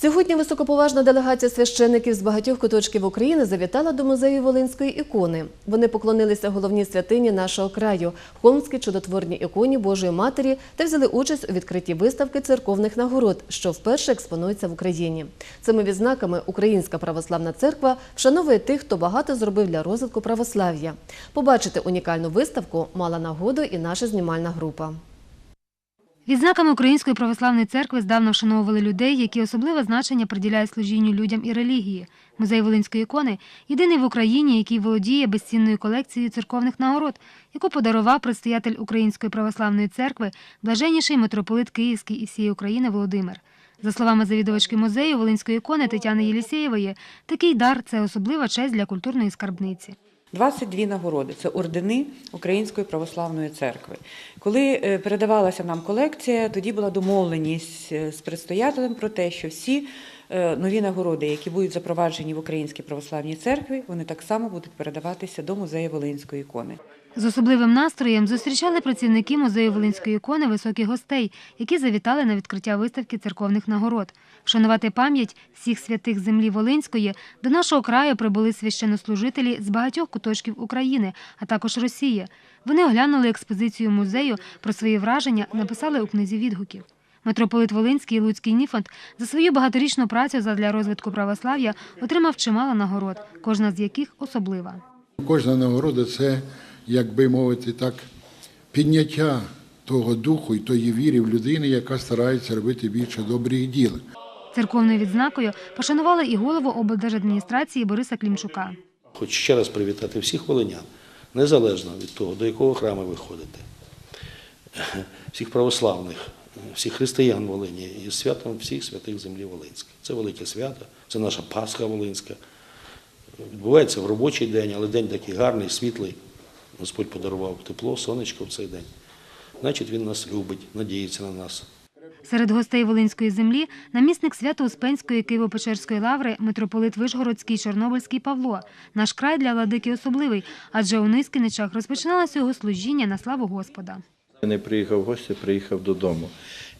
Сьогодні високоповажна делегація священників з багатьох куточків України завітала до музею Волинської ікони. Вони поклонилися головній святині нашого краю Холмській чудотворній іконі Божої Матері та взяли участь у відкритті виставки церковних нагород, що вперше експонується в Україні. Цими відзнаками Українська православна церква вшановує тих, хто багато зробив для розвитку православ'я. Побачити унікальну виставку мала нагоду і наша знімальна група. Відзнаками Української православної церкви здавна вшановували людей, які особливе значення приділяють служінню людям і релігії. Музей Волинської ікони єдиний в Україні, який володіє безцінною колекцією церковних нагород, яку подарував предстоятель Української православної церкви, блаженніший митрополит Київський і всієї України Володимир. За словами завідувачки музею Волинської ікони Тетяни Єлісєєвої, такий дар це особлива честь для культурної скарбниці. 22 нагороди це ордени Української православної церкви. Коли е, передавалася нам колекція, тоді була домовленість е, з предстоятелем про те, що всі нові нагороди, які будуть запроваджені в Українській православній церкві, вони так само будуть передаватися до музею Волинської ікони. З особливим настроєм зустрічали працівники музею Волинської ікони високих гостей, які завітали на відкриття виставки церковних нагород. Вшанувати пам'ять всіх святих землі Волинської до нашого краю прибули священнослужителі з багатьох куточків України, а також Росії. Вони оглянули експозицію музею, про свої враження написали у книзі відгуків. Митрополит Волинський і Луцький Ніфонт за свою багаторічну працю задля розвитку православ'я отримав чимало нагород, кожна з яких особлива. Кожна нагорода це, як би мовити, так, підняття того духу і тої віри в людини, яка старається робити більше добрих діл. Церковною відзнакою пошанували і голову облдержадміністрації Бориса Клімчука. Хочу ще раз привітати всіх волинян, незалежно від того, до якого храму ви ходите, всіх православних, всіх християн Волині і святом всіх святих землі Волинської. Це велике свято, це наша Пасха Волинська. Відбувається в робочий день, але день такий гарний, світлий. Господь подарував тепло, сонечко в цей день. Значить, Він нас любить, надіється на нас. Серед гостей Волинської землі намісник Свято-Успенської Києво-Печерської лаври митрополит Вишгородський Чорнобильський Павло. Наш край для владики особливий, адже у Низкиничах розпочиналося його служіння на славу Господа. Не приїхав в гості, приїхав додому.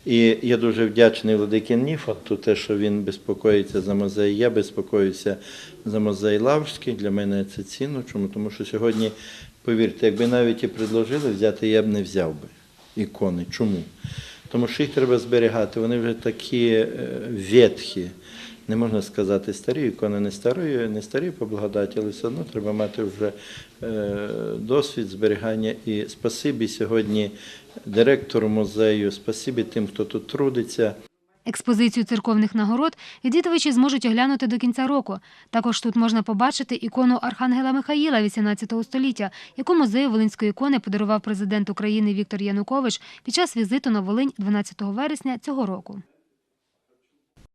І я дуже вдячний Владикі Ніфанту, те, що він безпокоїться за музей. Я безпокоюся за музей Лаврський. Для мене це цінно. Чому? Тому що сьогодні, повірте, якби навіть і предложили взяти, я б не взяв би ікони. Чому? Тому що їх треба зберігати. Вони вже такі е, ветхі. Не можна сказати старі, ікони не старі, не старі по благодаті, але все одно треба мати вже е, досвід зберігання. І спасибі сьогодні директору музею, спасибі тим, хто тут трудиться. Експозицію церковних нагород відвідувачі зможуть оглянути до кінця року. Також тут можна побачити ікону Архангела Михаїла XVIII століття, яку музею Волинської ікони подарував президент України Віктор Янукович під час візиту на Волинь 12 вересня цього року.